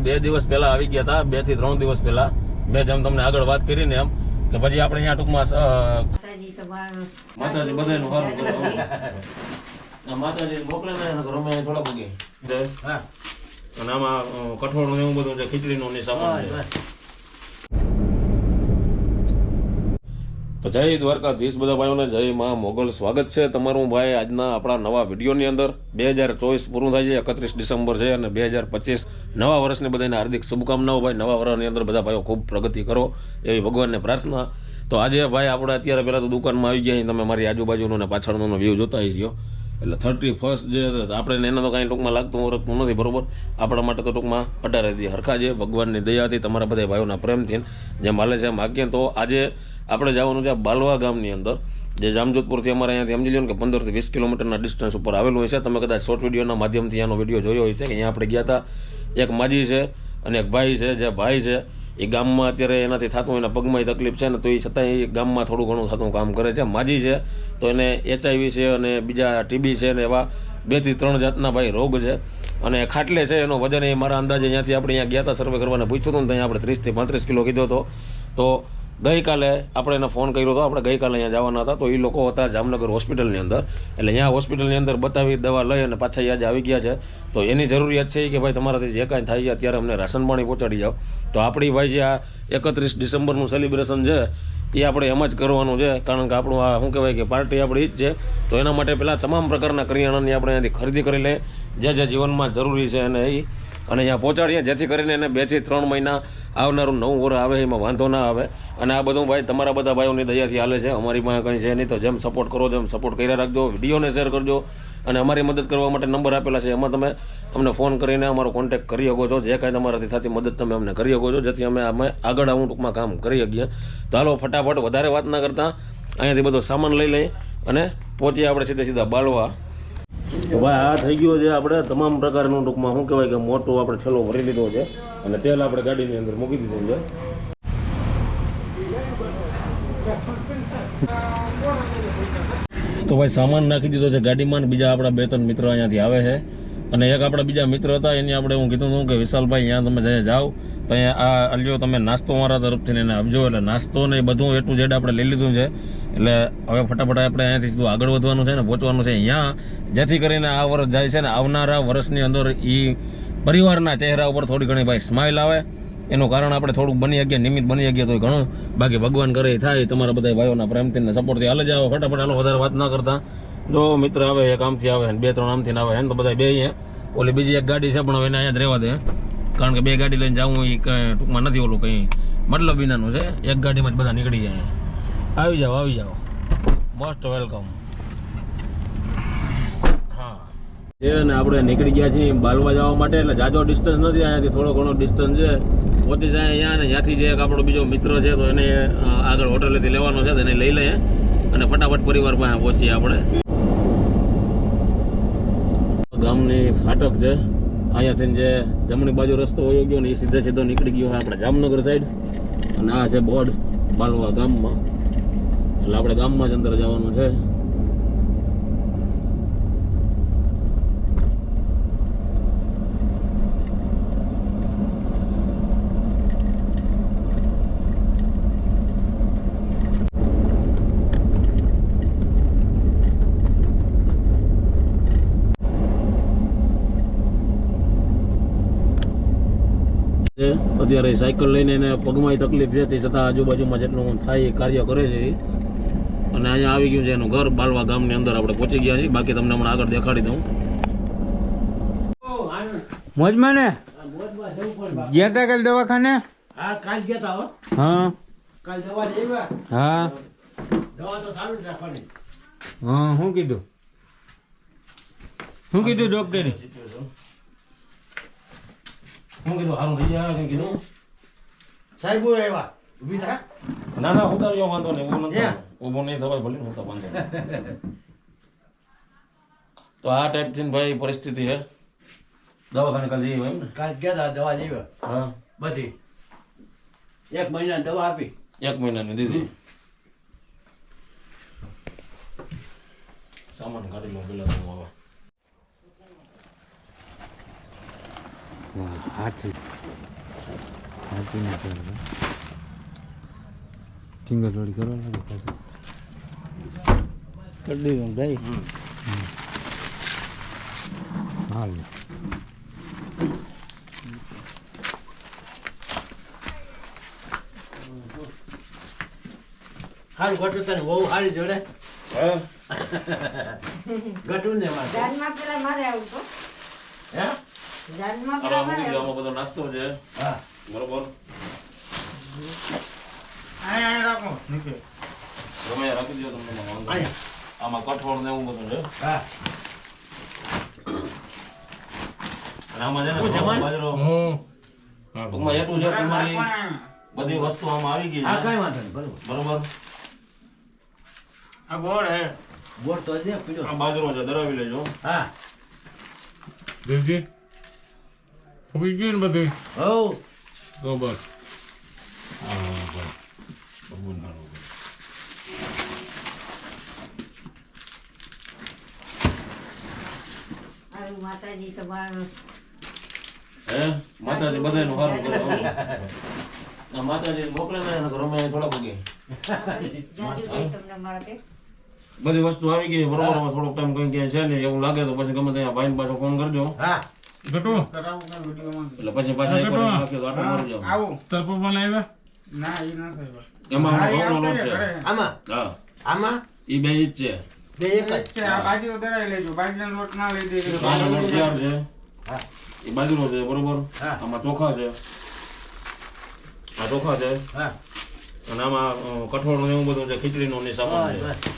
બે દિવસ પહેલા આવી ગયા હતા બેથી ત્રણ દિવસ પહેલા. મેં જેમ તમને આગળ વાત કરી ને એમ કે પછી આપણે અહીંયા ટૂંકમાં માતાજી બધા માતાજી બધાયનું સારું કરે હો. આ માતાજી મોકલે ને ઘરે થોડા પૂગી અને આમાં કઠોળ એવું બધું છે ખીચડીનું ને સામાન તો જય દ્વારકાધીશ બધા ભાઈઓને, જય મા મોગલ. સ્વાગત છે તમારું ભાઈ આજના આપણા નવા વિડીયોની અંદર. બે હજાર ચોવીસ પૂરું થાય છે, એકત્રીસ ડિસેમ્બર છે અને બે હજાર પચીસ નવા વર્ષની બધાને હાર્દિક શુભકામનાઓ ભાઈ. નવા વર્ષની અંદર બધા ભાઈઓ ખૂબ પ્રગતિ કરો એવી ભગવાનને પ્રાર્થના. તો આજે ભાઈ આપણે અત્યારે પહેલાં તો દુકાનમાં આવી ગયા તમે મારી આજુબાજુનો ને પાછળનો વ્યૂ જોતા હશો. એટલે થર્ટી ફર્સ્ટ જે આપણે એના તો કાંઈ ટૂંકમાં લાગતું ઓળખતું નથી, બરોબર? આપણા માટે તો ટૂંકમાં અઢાર દી હરખા છે, ભગવાનની દયાથી તમારા બધા ભાઈઓના પ્રેમથી. જેમ હાલે છે એમ આગીએ તો આજે આપણે જવાનું છે બાલવા ગામની અંદર, જે જામજોધપુરથી અમારે અહીંયાથી સમજી લો કે પંદરથી વીસ કિલોમીટરના ડિસ્ટન્સ ઉપર આવેલું હોય છે. તમે કદાચ શોર્ટ વિડીયોના માધ્યમથી આનો વીડિયો જોયો હોય છે કે અહીંયા આપણે ગયા હતા એક માજી છે અને એક ભાઈ છે, જે ભાઈ છે એ ગામમાં અત્યારે એનાથી થતું એના પગમાં તકલીફ છે ને તો એ છતાંય ગામમાં થોડું ઘણું થતું કામ કરે છે. માજી છે, તો એને એચઆઈવી છે અને બીજા ટીબી છે ને એવા બેથી ત્રણ જાતના ભાઈ રોગ છે. અને ખાટલે છે, એનો વજન એ મારા અંદાજે અહીંયાથી આપણે અહીંયા ગયા હતા સર્વે કરવાને પૂછ્યું હતું ને ત્યાં આપણે ત્રીસથી પાંત્રીસ કિલો કીધો હતો. તો ગઈકાલે આપણે એને ફોન કર્યો હતો આપણે ગઈકાલે અહીંયા જવાના હતા, તો એ લોકો હતા જામનગર હોસ્પિટલની અંદર. એટલે અહીંયા હોસ્પિટલની અંદર બતાવી દવા લઈ અને પાછા અહીંયા આવી ગયા છે. તો એની જરૂરિયાત છે કે ભાઈ તમારાથી જે કાંઈ થાય છે અત્યારે અમને રાશન પાણી પહોંચાડી જાઓ. તો આપણી ભાઈ જે આ એકત્રીસ ડિસેમ્બરનું સેલિબ્રેશન છે એ આપણે એમ જ કરવાનું છે. કારણ કે આપણું આ શું કહેવાય કે પાર્ટી આપણી જ છે. તો એના માટે પહેલાં તમામ પ્રકારના કરિયાણાની આપણે અહીંયાથી ખરીદી કરી લઈએ. જે જે જીવનમાં જરૂરી છે અને એ અને અહીંયા પહોંચાડીએ, જેથી કરીને એને બેથી ત્રણ મહિના આવનારું નવું વર આવે, એમાં વાંધો ના આવે. અને આ બધું ભાઈ તમારા બધા ભાઈઓની દયાથી હાલે છે. અમારી પાસે કંઈ છે નહીં, તો જેમ સપોર્ટ કરો, જેમ સપોર્ટ કર્યા રાખજો. વિડીયોને શેર કરજો. અને અમારી મદદ કરવા માટે નંબર આપેલા છે. એમાં તમે અમને ફોન કરીને અમારો કોન્ટેક્ટ કરી શકો છો. જે કાંઈ તમારાથી થતી મદદ તમે અમને કરી શકો છો. જેથી અમે અમે આગળ આવું ટૂંકમાં કામ કરી શકીએ. તો હાલો, ફટાફટ વધારે વાત ના કરતાં. અહીંયાથી બધો સામાન લઈ લઈએ અને પહોંચીએ આપણે સીધા સીધા બાલવા. તો ભાઈ, આ થઈ ગયો છે આપણે તમામ પ્રકારનું ટૂંકમાં, શું કહેવાય કે મોટો આપણે છેલ્લો ભરી લીધો છે. અને તેલ આપણે ગાડીની અંદર મૂકી દીધું છે. તો ભાઈ, સામાન નાખી દીધો છે ગાડીમાં બીજા આપણા બે ત્રણ મિત્ર અહીંયાથી આવે છે. અને એક આપણા બીજા મિત્ર હતા, એની આપણે હું કીધું હતું કે વિશાલભાઈ, અહીંયા તમે જઈને જાઓ, તો અહીંયા આ અલ્યો તમે નાસ્તો મારા તરફથી એને આપજો. એટલે નાસ્તો ને બધું એટલું જેડ આપણે લઈ લીધું છે. એટલે હવે ફટાફટ આપણે અહીંયાથી સીધું આગળ વધવાનું છે ને, પહોંચવાનું છે અહીંયા. જેથી કરીને આ વર્ષ જાય છે ને, આવનારા વર્ષની અંદર એ પરિવારના ચહેરા ઉપર થોડી ઘણી ભાઈ સ્માઇલ આવે. એનું કારણ આપણે થોડુંક બની શકીએ, નિમિત્ત બની શકીએ તો ઘણું. બાકી ભગવાન કરે થાય, તમારા બધા ભાઈઓના પ્રેમથી સપોર્ટથી સપોર્ટથી જ જાઓ ફટાફટ હાલો, વધારે વાત ના કરતા. જો મિત્ર આવે, એક આમથી આવે, બે ત્રણ આમથી આવે ને તો બધા બે ઓલી બીજી એક ગાડી છે, પણ એને અહીંયા જ રહેવા દે. કારણ કે બે ગાડી લઈને જવું એ કંઈ ટૂંકમાં નથી ઓલું કંઈ. મતલબ વિનાનું છે, એક ગાડીમાં જ બધા નીકળી જાય. આવી જાઓ આવી જાઓ. મોસ્ટ વેલકમ હા. છે ને આપણે નીકળી ગયા છીએ બાલવા જવા માટે, એટલે જાજો ડિસ્ટન્સ નથી, અહીંયાથી થોડો ઘણો ડિસ્ટન્સ છે. પહોંચી જાય અહીંયા ને ત્યાંથી જે એક આપણો બીજો મિત્ર છે, તો એને આગળ હોટલેથી લેવાનો છે, તો એને લઈ લઈએ અને ફટાફટ પરિવાર પાસે પહોંચીએ આપણે. ગામની ફાટક છે. અહીંયાથી જે જમણી બાજુ રસ્તો વયો ગયો ને એ સીધે સીધો નીકળી ગયો આપણે જામનગર સાઈડ અને આ છે બોર્ડ બાલવા ગામમાં. એટલે આપણે ગામમાં જ અંદર જવાનું છે અત્યારે સાયકલ લઈને એને પગમાં તકલીફ છે, તે છતાં આજુબાજુમાં જેટલું થાય એ કાર્ય કરે છે. અને અહીંયા આવી ગયું છે એનું ઘર બાલવા ગામની અંદર આપણે પહોંચી ગયા છીએ. બાકી તમને હમણાં આગળ દેખાડી દઉં. મોજમાં ને? ગયા હતા કાલ દવાખાને? હા કાલ ગયા હતા હા. કાલ દવા લેવા હા. દવા તો સારું રાખવાની. હા શું કીધું? શું કીધું ડોક્ટરે? શું કીધું? સારું થઈ જાય કીધું? સાહેબ આવ્યા ઊભી થા ના ના ઉતાર્યો વાંધો નહીં ઊભો નથી. ઊભો નહીં થવાય ભલે હું તો વાંધો તો આ ટાઈપથી ભાઈ પરિસ્થિતિ છે દવાખાને કાલ જઈએ એમ ને કાલ ગયા દવા જઈએ હા બધી એક મહિના દવા આપી એક મહિનાની દીધી સામાન કાઢી લઉં પેલા હું હવે વાહ હાથી હાથી ના ફિંગર રોડી કરવા લાગે પાછું કરી દીધું ભાઈ. હાલ. હારું ગટુ તને બહુ સારી જોડે. હે? ગટુ ને મારે. જાનમાં પેલા મારે આવું તો. હે? જાનમાં પેલા મારે બધો નાસ્તો છે. હા. બરોબર? રાખો નીચે. એ રાખી દો તમને. અહીંયા. આમાં કઠોળ ને એવું બધું છે. હા. આમાં છે ને હું? બાજરો. ટૂંકમાં એટલું છે તમારી બધી વસ્તુ આમાં આવી ગઈ હા કાંઈ વાંધો નહીં બરોબર. બરોબર? આ ગોળ હે. બોર તો દે પીડો આ બાજરો છે દરાવી લેજો હા. દેવજી ફૂગી ગયું ને બધું? હો તો બસ હારું માતાજી તમારો હે? માતાજી બધાયનું સારું કરે. હો. આ માતાજી મોકલે ને એને રમે થોડા પગે જાજુ દે તમને મારા કે બધી વસ્તુ આવી ગઈ. બરોબર થોડોક ટાઈમ કઈ ક્યાંય છે ને એવું લાગે તો પછી ગમે ત્યાં ભાઈ પાછો ફોન કરજો. હા. ગટુ એટલે પછી પાછા એક વાર એમ આટો મારી જાવ. તાર પપ્પા ને આવ્યા એમાં ઘઉંનો લોટ છે. આમાં? હા. આમાં? ઈ બે જ છે. બે એક જ. બાજરો લોટ તૈયાર છે? હા. એ બાજરો છે બરોબર? આમાં ચોખા છે. આ ચોખા છે. હા. અને આમાં કઠોળ ને એવું બધું છે ખીચડીનો ને સામાન છે.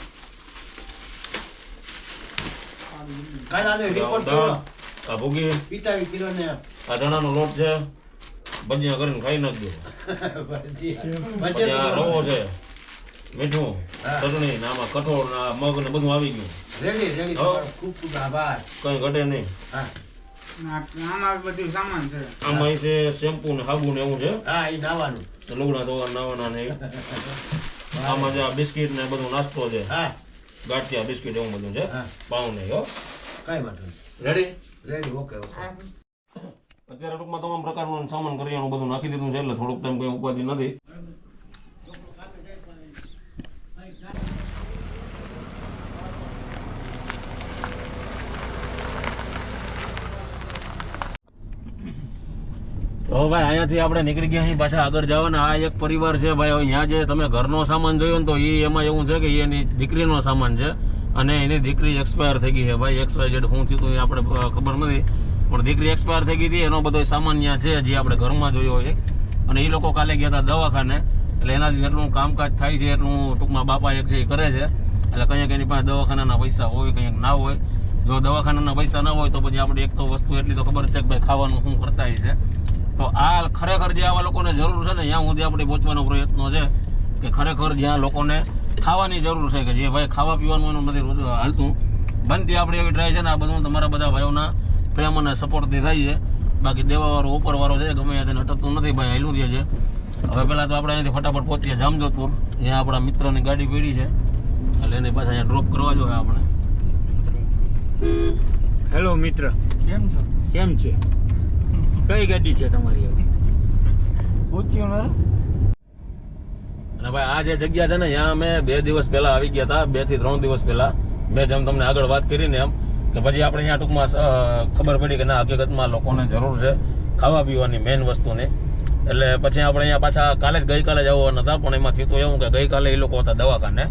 કાલ આલે રિપોર્ટ દાળ, આ ભૂગી. પિતાવી કિલો ને આ ચણાનો લોટ છે. ભજીયા કરીને ખાઈ નાખજો. પછી પછી આ રવો છે. મીઠું. ચટણી ને આમાં કઠોળ ના મગ ને બધું આવી ગયું. રેડી રેડી હો. ખૂબ ખૂબ આભાર. કઈ ઘટે નહીં. હા. આમાં ઈ છે. શેમ્પુ ને સાબુ ને એવું છે. હા એ નાવાનું. લુગડા ધોવા નાવાના ને એ. આમાં જે બિસ્કિટ ને બધું નાસ્તો છે. હા. ગાંઠિયા બિસ્કિટ એવું બધું છે. હા. પાઉં ને હો. કાંઈ વાંધો નહીં. રેડી રેડી ઓકે ઓકે અત્યારે ટૂંકમાં તમામ પ્રકારનું સામાન કરિયાણું બધું નાખી દીધું છે એટલે થોડુંક ટાઈમ કઈ ઉપાધિ નથી. તો ભાઈ, અહીંયાથી આપણે નીકળી ગયા અહીં પાછા આગળ જવાના. આ એક પરિવાર છે ભાઈ અહીંયા જે તમે ઘરનો સામાન જોયો ને તો એ એમાં એવું છે કે એની દીકરીનો સામાન છે અને એની દીકરી એક્સપાયર થઈ ગઈ છે ભાઈ. એક્સપાયર જેડ શું થયું એ આપણે ખબર નથી. પણ દીકરી એક્સપાયર થઈ ગઈ હતી, એનો બધો સામાન ત્યાં છે જે આપણે ઘરમાં જોયો હોય અને એ લોકો કાલે ગયા હતા દવાખાને. એટલે એનાથી જેટલું કામકાજ થાય છે, એટલું ટૂંકમાં બાપા એક છે એ કરે છે. એટલે કંઈક એની પાસે દવાખાનાના પૈસા હોય, કંઈક ના હોય. જો દવાખાનાના પૈસા ના હોય તો પછી આપણે એક તો વસ્તુ એટલી તો ખબર છે કે ભાઈ ખાવાનું શું કરતા છે. તો આ ખરેખર જે આવા લોકોને જરૂર છે ને ત્યાં સુધી આપણે પહોંચવાનો પ્રયત્ન છે કે ખરેખર જ્યાં લોકોને ખાવાની જરૂર છે કે જે ભાઈ ખાવા પીવાનું એનું નથી હાલતું બનતી આપણે એવી ટ્રાય છે ને આ બધું તમારા બધા ભાઈઓના પ્રેમ અને સપોર્ટથી થાય છે. બાકી દેવાવાળો ઉપરવાળો છે ગમે ત્યાં તેને અટકતું નથી ભાઈ હાલું રહે છે. હવે પહેલાં તો આપણે અહીંથી ફટાફટ પહોંચીએ જામજોધપુર જ્યાં આપણા મિત્રની ગાડી પીડી છે. એટલે એની પાછા અહીંયા ડ્રોપ કરવા જોઈએ આપણે. હેલો મિત્ર. કેમ છો? કેમ છે? કઈ ગાડી છે તમારી હવે અને ભાઈ આ જે જગ્યા છે ને ત્યાં અમે બે દિવસ પહેલા આવી ગયા હતા બેથી ત્રણ દિવસ પહેલા. મેં જેમ તમને આગળ વાત કરીને એમ કે પછી આપણે અહીંયા ટૂંકમાં ખબર પડી કે ના હકીકતમાં લોકોને જરૂર છે ખાવા પીવાની મેઇન વસ્તુની. એટલે પછી આપણે અહીંયા પાછા કાલે જ ગઈકાલે જ આવવાના હતા પણ એમાં થયું તો એવું કે ગઈકાલે એ લોકો હતા દવાખાને.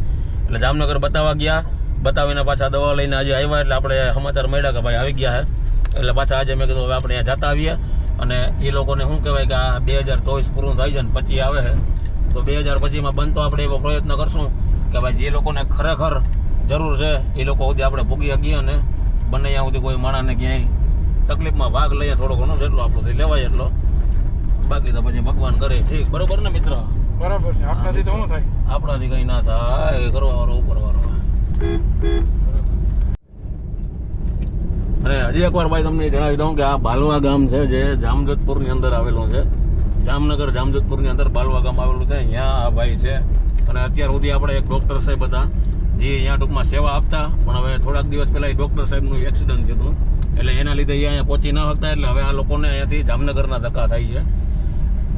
એટલે જામનગર બતાવવા ગયા. બતાવીને પાછા દવા લઈને આજે આવ્યા એટલે આપણે સમાચાર મળ્યા કે ભાઈ આવી ગયા હે. એટલે પાછા આજે મેં કીધું હવે આપણે અહીંયા જતા આવીએ. અને એ લોકોને શું કહેવાય કે આ બે હજાર ચોવીસ પૂરું થઈ જાય ને પછી આવે છે. તો બે હજાર પચીસમાં બનતો આપણે એવો પ્રયત્ન કરશું કે ભાઈ જે લોકોને ખરેખર જરૂર છે એ લોકો સુધી આપણે ભોગી શકીએ અને બંને ત્યાં સુધી કોઈ માણસને ક્યાંય તકલીફમાં ભાગ લઈએ. થોડો ઘણો જેટલો આપણો લેવાય એટલો. બાકી તો પછી ભગવાન કરે. ઠીક. બરોબર ને મિત્ર? બરાબર છે. આપણાથી તો શું થાય? આપણાથી કંઈ ના થાય. કરવા વાળો ઉપર વાળો અને હજી એકવાર ભાઈ તમને જણાવી દઉં કે આ બાલવા ગામ છે જે જામજોધપુરની અંદર આવેલું છે. જામનગર જામજોધપુરની અંદર બાલવા ગામ આવેલું છે. અહીંયા આ ભાઈ છે. અને અત્યાર સુધી આપણે એક ડોક્ટર સાહેબ હતા, જે અહીંયા ટૂંકમાં સેવા આપતા, પણ હવે થોડાક દિવસ પહેલાં એ ડૉક્ટર સાહેબનું એક્સિડન્ટ થયું હતું. એટલે એના લીધે એ અહીંયા પહોંચી ન શકતા એટલે હવે આ લોકોને અહીંયાથી જામનગરના ધક્કા થાય છે.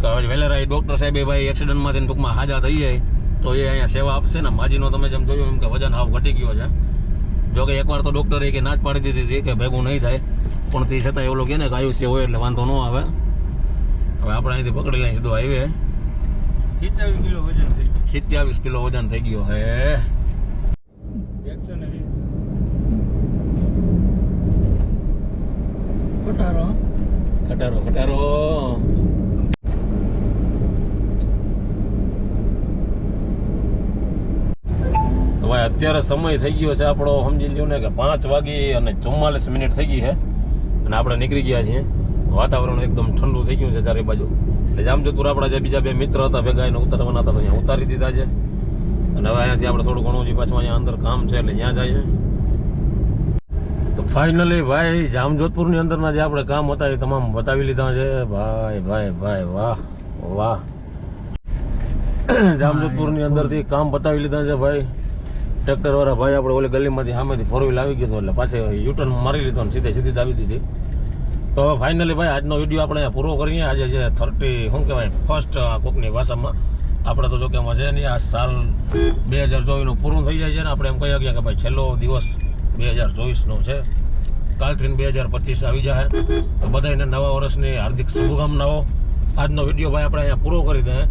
કે હવે વહેલા એ ડૉક્ટર સાહેબે ભાઈ એક્સિડન્ટમાંથી ટૂંકમાં હાજા થઈ જાય, તો એ અહીંયા સેવા આપશે ને. માજીનો તમે જેમ જોયું એમ કે વજન હાવ ઘટી ગયો છે. જો કે એકવાર તો ડૉક્ટરે કે ના જ પાડી દીધી હતી કે ભેગું નહીં થાય. પણ તે છતાં એવું કે ને કે આયુષ્ય હોય એટલે વાંધો ન આવે. હવે આપણે અહીંથી પકડી લઈએ સીધો હાઈવે. સિત્યાવીસ કિલો વજન થઈ ગયું. સિત્યાવીસ કિલો વજન થઈ ગયો હે. ખટારો ખટારો ખટારો તો ભાઈ અત્યારે સમય થઈ ગયો છે આપણો, સમજી લ્યો ને કે પાંચ વાગી અને ચુમ્માલીસ મિનિટ થઈ ગઈ છે. અને આપણે નીકળી ગયા છીએ. વાતાવરણ એકદમ ઠંડુ થઈ ગયું છે ચારે બાજુ. એટલે જામજોધપુર આપણા જે બીજા બે મિત્ર હતા, ભેગા એને ઉતારવાના હતા, તો અહીંયા ઉતારી દીધા છે. અને હવે અહીંયાથી આપણે થોડું ઘણું જે પાછું અહીંયા અંદર કામ છે, એટલે ત્યાં જઈએ. તો ફાઇનલી ભાઈ, જામજોધપુરની અંદરના જે આપણે કામ હતા, એ તમામ બતાવી લીધા છે. ભાઈ ભાઈ ભાઈ, વાહ વાહ. જામજોધપુરની અંદરથી કામ બતાવી લીધા છે ભાઈ. ટ્રેક્ટર વાળા ભાઈ આપણે ઓલી ગલીમાંથી સામેથી ફોર વ્હીલ આવી ગયું એટલે પાછે યુટર્ન મારી લીધો ને સીધે સીધી આવી દીધી. તો હવે ફાઇનલી ભાઈ, આજનો વીડિયો આપણે પૂરો કરીએ. આજે જે થર્ટી શું કહેવાય ફર્સ્ટ કોકની ભાષામાં. આપણે તો જોકે છે નહીં, આ સાલ બે હજાર ચોવીસનું પૂરું થઈ જાય છે ને, આપણે એમ કહી શકીએ કે ભાઈ છેલ્લો દિવસ બે હજાર ચોવીસનો છે. કાલથી બે હજાર પચીસ આવી જાય તો બધાને નવા વર્ષની હાર્દિક શુભકામનાઓ. આજનો વીડિયો ભાઈ આપણે અહીંયા પૂરો કરી દઈએ.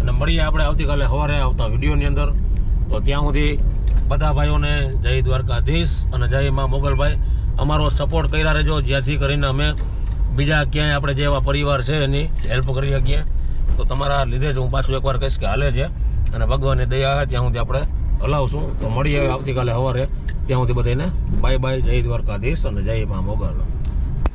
અને મળીએ આપણે આવતીકાલે સવારે આવતા વિડીયોની અંદર. તો ત્યાં સુધી બધા ભાઈઓને જય દ્વારકાધીશ અને જય મા મોગલભાઈ. અમારો સપોર્ટ કર્યા રહેજો, જ્યાંથી કરીને અમે બીજા ક્યાંય આપણે જે એવા પરિવાર છે એની હેલ્પ કરી શકીએ. તો તમારા લીધે જ હું પાછું એકવાર કહીશ કે હાલે છે અને ભગવાનની દયા આવે ત્યાં સુધી આપણે હલાવશું. તો મળીએ આવતીકાલે સવારે. ત્યાં સુધી બધાને બાય બાય જય દ્વારકાધીશ અને જય મા મોગલ.